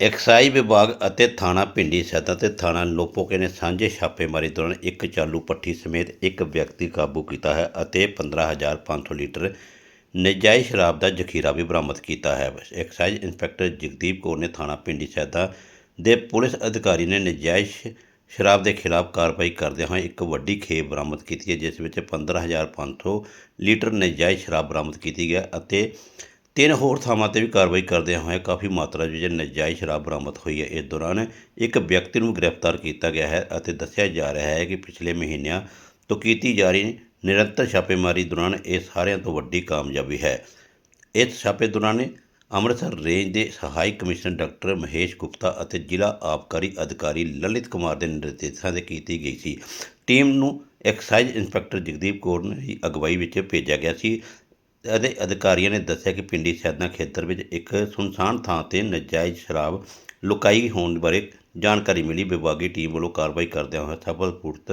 Exercise ਵਿਭਾਗ ਅਤੇ ਥਾਣਾ ਪਿੰਡੀ ਸੈਦਾ ਤੇ ਥਾਣਾ ਲੋਪੋਕੇ ਨੇ ਸਾਂਝੇ ਛਾਪੇਮਾਰੀ ਦੌਰਾਨ ਇੱਕ ਚਾਲੂ ਪੱਠੀ ਸਮੇਤ ਇੱਕ ਵਿਅਕਤੀ ਕਾਬੂ ਕੀਤਾ ਹੈ ਅਤੇ 15500 ਲੀਟਰ ਨਜਾਇਜ਼ ਸ਼ਰਾਬ ਦਾ ਜ਼ਖੀਰਾ ਵੀ ਬਰਾਮਦ ਕੀਤਾ ਹੈ। ਐਕਸਾਈਜ਼ ਇੰਸਪੈਕਟਰ ਜਗਦੀਪ ਕੌਰ ਨੇ ਥਾਣਾ ਪਿੰਡੀ ਸੈਦਾ ਦੇ ਪੁਲਿਸ ਅਧਿਕਾਰੀ ਨੇ ਨਜਾਇਜ਼ ਸ਼ਰਾਬ ਦੇ ਖਿਲਾਫ ਕਾਰਵਾਈ ਕਰਦਿਆਂ ਹੋਏ ਇੱਕ ਵੱਡੀ ਖੇਪ ਬਰਾਮਦ ਕੀਤੀ ਹੈ, ਜਿਸ ਵਿੱਚ 15500 ਲੀਟਰ ਨਜਾਇਜ਼ ਸ਼ਰਾਬ ਬਰਾਮਦ ਕੀਤੀ ਗਿਆ ਅਤੇ ਤਿੰਨ ਹੋਰ ਥਾਵਾਂ ਤੇ ਵੀ ਕਾਰਵਾਈ ਕਰਦਿਆਂ ਹੋਏ ਕਾਫੀ ਮਾਤਰਾ ਵਿੱਚ ਨਜਾਇਜ਼ ਸ਼ਰਾਬ ਬਰਾਮਦ ਹੋਈ ਹੈ। ਇਸ ਦੌਰਾਨ ਇੱਕ ਵਿਅਕਤੀ ਨੂੰ ਗ੍ਰਿਫਤਾਰ ਕੀਤਾ ਗਿਆ ਹੈ ਅਤੇ ਦੱਸਿਆ ਜਾ ਰਿਹਾ ਹੈ ਕਿ ਪਿਛਲੇ ਮਹੀਨਿਆਂ ਤੋਂ ਕੀਤੀ ਜਾ ਰਹੀ ਨਿਰੰਤਰ ਛਾਪੇਮਾਰੀ ਦੌਰਾਨ ਇਹ ਸਾਰਿਆਂ ਤੋਂ ਵੱਡੀ ਕਾਮਯਾਬੀ ਹੈ। ਇਸ ਛਾਪੇ ਦੌਰਾਨ ਅੰਮ੍ਰਿਤਸਰ ਰੇਂਜ ਦੇ ਸਹਾਇਕ ਕਮਿਸ਼ਨਰ ਡਾਕਟਰ ਮਹੇਸ਼ ਗੁਪਤਾ ਅਤੇ ਜ਼ਿਲ੍ਹਾ ਆਬਕਾਰੀ ਅਧਿਕਾਰੀ ਲਲਿਤ ਕੁਮਾਰ ਦੇ ਨਿਰਦੇਸ਼ਾਂ ਦੇ ਕੀਤੀ ਗਈ ਸੀ। ਟੀਮ ਨੂੰ ਐਕਸਾਈਜ਼ ਇੰਸਪੈਕਟਰ ਜਗਦੀਪ ਕੌਰ ਦੀ ਅਗਵਾਈ ਵਿੱਚ ਭੇਜਿਆ ਗਿਆ ਸੀ ਅਤੇ ਅਧਿਕਾਰੀਆਂ ਨੇ ਦੱਸਿਆ ਕਿ ਪਿੰਡੀ ਸੈਦਾ ਖੇਤਰ ਵਿੱਚ ਇੱਕ ਸੁਨਸਾਨ ਥਾਂ ਤੇ ਨਜਾਇਜ਼ ਸ਼ਰਾਬ ਲੁਕਾਈ ਹੋਣ ਬਾਰੇ ਜਾਣਕਾਰੀ ਮਿਲੀ। ਵਿਭਾਗੀ ਟੀਮ ਵੱਲੋਂ ਕਾਰਵਾਈ ਕਰਦਿਆਂ ਹੋਇਆ ਸਫਲਪੁਰਤ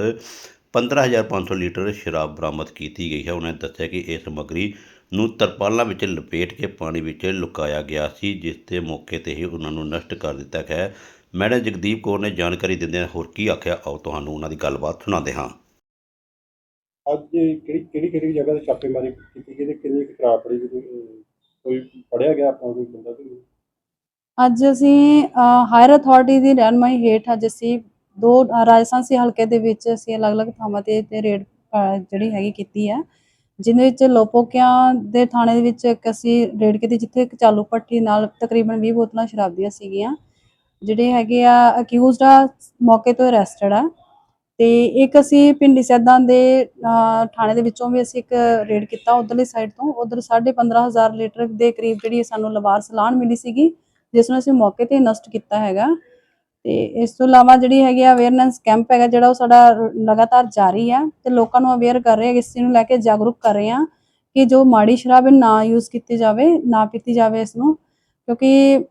15500 ਲੀਟਰ ਸ਼ਰਾਬ ਬਰਾਮਦ ਕੀਤੀ ਗਈ ਹੈ। ਉਹਨਾਂ ਨੇ ਦੱਸਿਆ ਕਿ ਇਹ ਸਮੱਗਰੀ ਨੂੰ ਤਰਪਾਲਾਂ ਵਿੱਚ ਲਪੇਟ ਕੇ ਪਾਣੀ ਵਿੱਚ ਲੁਕਾਇਆ ਗਿਆ ਸੀ, ਜਿਸ ਤੇ ਮੌਕੇ ਤੇ ਹੀ ਉਹਨਾਂ ਨੂੰ ਨਸ਼ਟ ਕਰ ਦਿੱਤਾ ਗਿਆ ਮੈਡਮ ਜਗਦੀਪ ਕੌਰ ਨੇ ਜਾਣਕਾਰੀ ਦਿੰਦਿਆਂ ਹੋਰ ਕੀ ਆਖਿਆ, ਆਓ ਤੁਹਾਨੂੰ ਉਹਨਾਂ ਦੀ ਗੱਲਬਾਤ ਸੁਣਾਉਂਦੇ ਹਾਂ। ਅੱਜ ਕਿਹੜੀ ਕਿਹੜੀ ਕਿਹੜੀ ਜਗ੍ਹਾ ਤੇ ਛਾਪੇਮਾਰੀ ਕੀਤੀ ਗਈ ਤੇ ਕਿੰਨੀ ਕੁ ਖਰਾਬ ਪੜੀ ਗਈ ਤੇ, ਕੋਈ ਫੜਿਆ ਗਿਆ ਆਪਾਂ ਕੋਈ ਬੰਦਾ ਕਿ ਨਹੀਂ? ਅੱਜ ਅਸੀਂ ਹਾਇਰ ਅਥਾਰਟੀ ਦੀ ਰਹਿਨਮਾਈ ਹੇਠ ਅੱਜ ਅਸੀਂ ਦੋ ਰਾਜਸਥਾਨ ਸੀ ਹਲਕੇ ਦੇ ਵਿੱਚ ਅਸੀਂ ਅਲੱਗ-ਅਲੱਗ ਥਾਵਾਂ ਤੇ ਤੇ ਰੇਡ ਜਿਹੜੀ ਹੈਗੀ ਕੀਤੀ ਹੈ। ਜਿਹਦੇ ਵਿੱਚ ਲੋਪੋਕਿਆਂ ਦੇ ਥਾਣੇ ਦੇ ਵਿੱਚ ਇੱਕ ਅਸੀਂ ਰੇਡ ਕੀਤੀ ਜਿੱਥੇ ਇੱਕ ਚਾਲੂ ਪੱਟੀ ਨਾਲ ਤਕਰੀਬਨ 20 ਬੋਤਲਾਂ ਸ਼ਰਾਬ ਦੀਆਂ ਸੀਗੀਆਂ। ਜਿਹੜੇ ਹੈਗੇ ਆ ਅਕਿਊਜ਼ਡ ਆ ਮੌਕੇ ਤੋਂ ਅਰੈਸਟਡ ਆ। ਤੇ ਇੱਕ ਅਸੀਂ ਪਿੰਡੀ ਸੈਦਾਂ ਦੇ ਥਾਣੇ ਦੇ ਵਿੱਚੋਂ ਵੀ ਅਸੀਂ ਇੱਕ ਰੇਡ ਕੀਤਾ ਉਧਰਲੀ ਸਾਈਡ ਤੋਂ। ਉਧਰ 15500 ਲੀਟਰ ਦੇ ਕਰੀਬ ਜਿਹੜੀ ਸਾਨੂੰ ਲਵਾਰ ਸਲਾਨ ਮਿਲੀ ਸੀਗੀ, ਜਿਸ ਨੂੰ ਅਸੀਂ ਮੌਕੇ ਤੇ ਨਸ਼ਟ ਕੀਤਾ ਹੈਗਾ। ਤੇ ਇਸ ਤੋਂ ਇਲਾਵਾ ਜਿਹੜੀ ਹੈਗੀ ਆ ਅਵੇਅਰਨੈਸ ਕੈਂਪ ਹੈਗਾ, ਜਿਹੜਾ ਉਹ ਸਾਡਾ ਲਗਾਤਾਰ ਜਾਰੀ ਹੈ ਤੇ ਲੋਕਾਂ ਨੂੰ ਅਵੇਅਰ ਕਰ ਰਹੇ ਹਾਂ ਇਸ ਚੀਜ਼ ਨੂੰ ਲੈ ਕੇ ਜਾਗਰੂਕ ਕਰ ਰਹੇ ਹਾਂ ਕਿ ਜੋ ਮਾੜੀ ਸ਼ਰਾਬ ਨਾ ਯੂਜ਼ ਕੀਤੀ ਜਾਵੇ, ਨਾ ਪੀਤੀ ਜਾਵੇ ਇਸ ਨੂੰ। ਕਿਉਂਕਿ